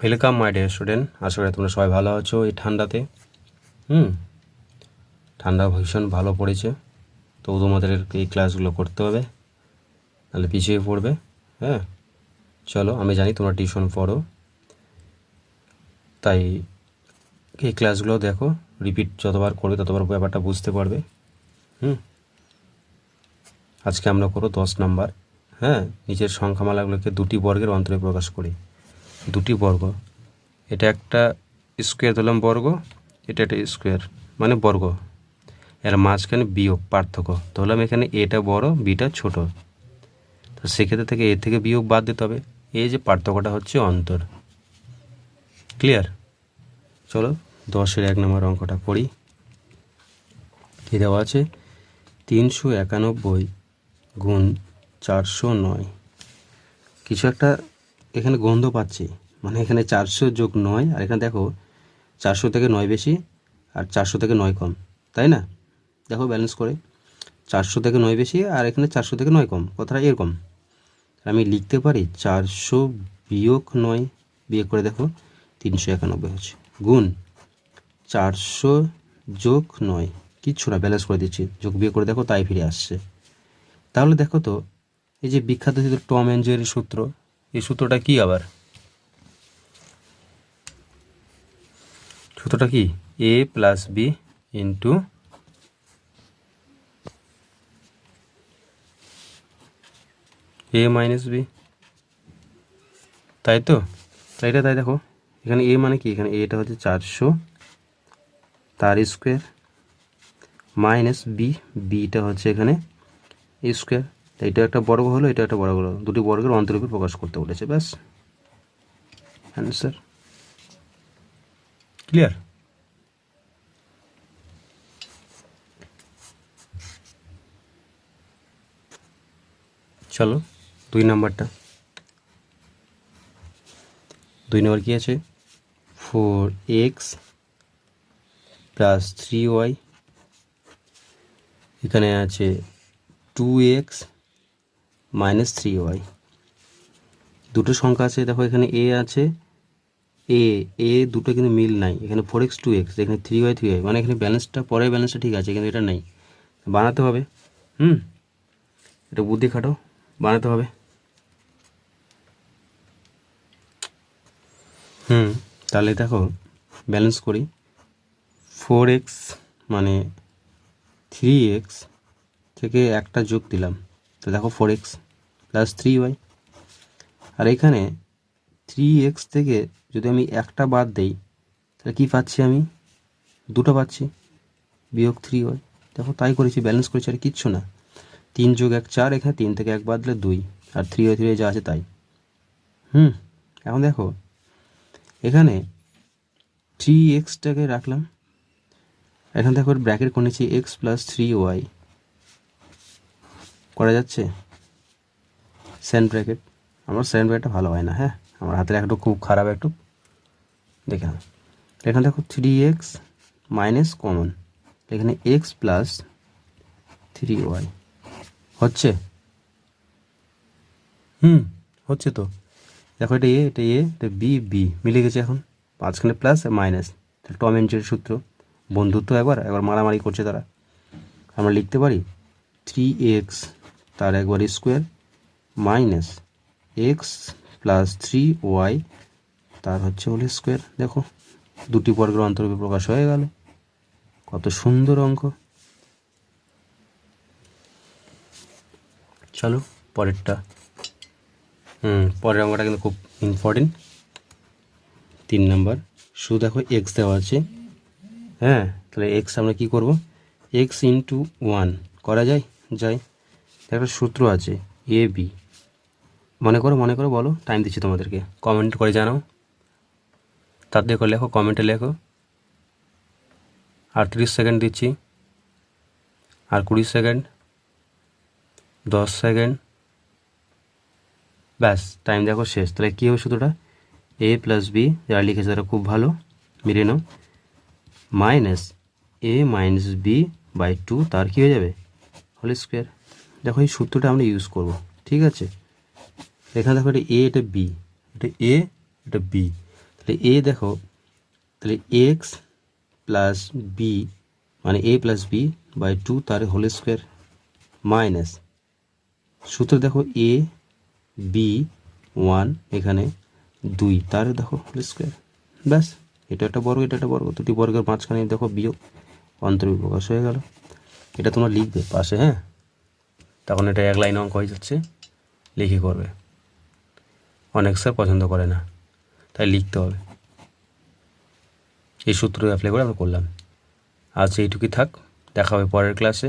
Welcome my dear student আশা করি তোমরা সবাই ভালো আছো এই ঠান্ডাতে। হুম, ঠান্ডা ভীষণ ভালো পড়েছে। তো তোমাদের এই ক্লাসগুলো করতে হবে, নাহলে পিছিয়ে পড়বে। হ্যাঁ চলো, আমি জানি তোমরা টিউশন পড়ো। তাই এই ক্লাসগুলো দেখো, রিপিট যতবার করবে ততবার ব্যাপারটা বুঝতে পারবে। হুম, আজকে আমরা করো দশ নাম্বার। হ্যাঁ নিচের সংখ্যামালাগুলোকে দুটি বর্গের অন্তরে প্রকাশ করি। দুটি বর্গ। এটা একটা স্কোয়ার ধরলাম বর্গ, এটা একটা স্কোয়ার মানে বর্গ। এর মাঝখানে বিয়োগ, পার্থক্য। ধরলাম এখানে এটা বড় বিটা ছোট। তো সেক্ষেত্রে থেকে এ থেকে বিয়োগ বাদ দিতে হবে। এই যে পার্থক্যটা হচ্ছে অন্তর। ক্লিয়ার চলো, দশের এক নম্বর অঙ্কটা পড়ি। কী দেওয়া আছে? তিনশো একানব্বই গুণ চারশো নয়। কিছু একটা এখানে গন্ধ পাচ্ছি। মানে এখানে চারশো যোগ নয়, আর এখানে দেখো চারশো থেকে নয় বেশি, আর চারশো থেকে নয় কম, তাই না? দেখো ব্যালেন্স করে। চারশো থেকে নয় বেশি, আর এখানে চারশো থেকে নয় কম, কথাটা এরকম। আমি লিখতে পারি চারশো বিয়োগ নয়, বিয়োগ করে দেখো তিনশো একানব্বই হচ্ছে। গুণ চারশো যোগ নয়, কিচ্ছু না ব্যালেন্স করে দিচ্ছি। যোগ বিয়োগ করে দেখো তাই ফিরে আসছে। তাহলে দেখো তো, এই যে বিখ্যাত টম অ্যান্ড জেরি সূত্র এই সূত্রটা কি আবার? সূত্রটা কি? A plus B into A minus B তাই তো? তাই এটা, তাই দেখো। এখানে এ মানে কি? এখানে এটা হচ্ছে চারশো। তার স্কোয়ার মাইনাস বি বিটা হচ্ছে এখানে স্কোয়ার তো এটা একটা বর্গ হলো এটা একটা বর্গ হলো। দুটি বর্গের অন্তরূপে প্রকাশ করতে বলেছে ব্যাস। অ্যান্সার ক্লিয়ার চলো দুই নাম্বারটা। দুই নম্বর কী আছে? Four x plus three y এখানে আছে two x minus three y দুটো সংখ্যা আছে, দেখো এখানে এ আছে এ এ দুটো কিন্তু মিল নাই। এখানে ফোর এক্স টু এক্স এখানে থ্রি ওয়াই থ্রি ওয়াই মানে এখানে ব্যালেন্সটা পরের ব্যালেন্সটা ঠিক আছে, কিন্তু এটা নেই। বানাতে হবে, হুম? এটা বুদ্ধি খাটো, বানাতে হবে। হুম, তাহলে দেখো ব্যালেন্স করি। ফোর এক্স মানে থ্রি এক্স থেকে একটা যোগ দিলাম। তো দেখো four x plus three y আর এখানে থ্রি এক্স থেকে যদি আমি একটা বাদ দেই, তাহলে কী পাচ্ছি আমি? দুটো পাচ্ছি, বিয়োগ থ্রি ওয়াই দেখো তাই করেছি ব্যালেন্স করেছি আর কিচ্ছু না। তিন যোগ এক চার, এখানে তিন থেকে এক বাদ দিলে দুই। আর থ্রি ওয়াই থ্রি যা আছে তাই। হুম, এখন দেখো, এখানে থ্রি এক্সটাকে রাখলাম। এখানে দেখো ব্র্যাকেট করে এক্স প্লাস থ্রি ওয়াই করা যাচ্ছে? স্যান্ড ব্র্যাকেট আমার স্যান্ড ব্র্যাকেটটা ভালো হয় না হ্যাঁ? আমার হাতের একটু খুব খারাপ একটু। দেখে নাও। এখানে দেখো থ্রি এক্স মাইনাস কমন এখানে এক্স প্লাস থ্রি ওয়াই হচ্ছে? হুম, হচ্ছে তো। দেখো এটা এ এটা এ, এটা বি বি। মিলে গেছে এখন। মাঝখানে plus minus Tom and Jerry সূত্র। বন্ধুত্ব একবার একবার মারামারি করছে তারা। আমরা লিখতে পারি থ্রি এক্স তার একবার square minus x plus three y তার হচ্ছে হোল স্কোয়ার দেখো, দুটি বর্গের অন্তর্ভুক্ত প্রকাশ হয়ে গেল। কত সুন্দর অঙ্ক। চলো, পরেরটা। হুম, পরের অঙ্কটা কিন্তু খুব ইম্পর্টেন্ট তিন নাম্বার। শুধু দেখো এক্স দেওয়া আছে। হ্যাঁ তাহলে এক্স আমরা কী করব? এক্স ইন্টু ওয়ান করা যায়? যায়। একটা সূত্র আছে এ বি মনে করো মনে করো বলো টাইম দিচ্ছি তোমাদেরকে। কমেন্ট করে জানাও। তার দেখো, লেখো কমেন্টে লেখো। আটত্রিশ সেকেন্ড দিচ্ছি। আর কুড়ি সেকেন্ড দশ সেকেন্ড ব্যাস টাইম দেখো শেষ। তাহলে কী হবে সূত্রটা? এ প্লাস বি যারা লিখেছে তারা খুব ভালো। মিলিয়ে নাও। Minus A minus B by two তার কী হয়ে যাবে? হোল স্কোয়ার দেখো এই সূত্রটা আমরা ইউজ করব, ঠিক আছে? এখানে দেখো এটা এ এটা বি এটা এ এটা বি তাহলে এ দেখো, তাহলে এক্স প্লাস বি মানে A plus B by two তার হোল স্কোয়ার মাইনাস সূত্র দেখো এ বি ওয়ান এখানে দুই, তার দেখো হোল স্কোয়ার ব্যাস, এটা একটা বর্গ, এটা একটা বর্গ, দুটি বর্গের মাঝখানে দেখো বিয়োগ অন্তর্বিপ্রকাশ হয়ে গেল। এটা তোমরা লিখবে পাশে হ্যাঁ? তখন এটা এক লাইন অঙ্ক হয়ে যাচ্ছে, লিখে করবে। অনেক স্যার পছন্দ করে না, তাই লিখতে হবে। এই সূত্র অ্যাপ্লাই করে আমরা করলাম। আজ এইটুকুই থাক, দেখা হবে পরের ক্লাসে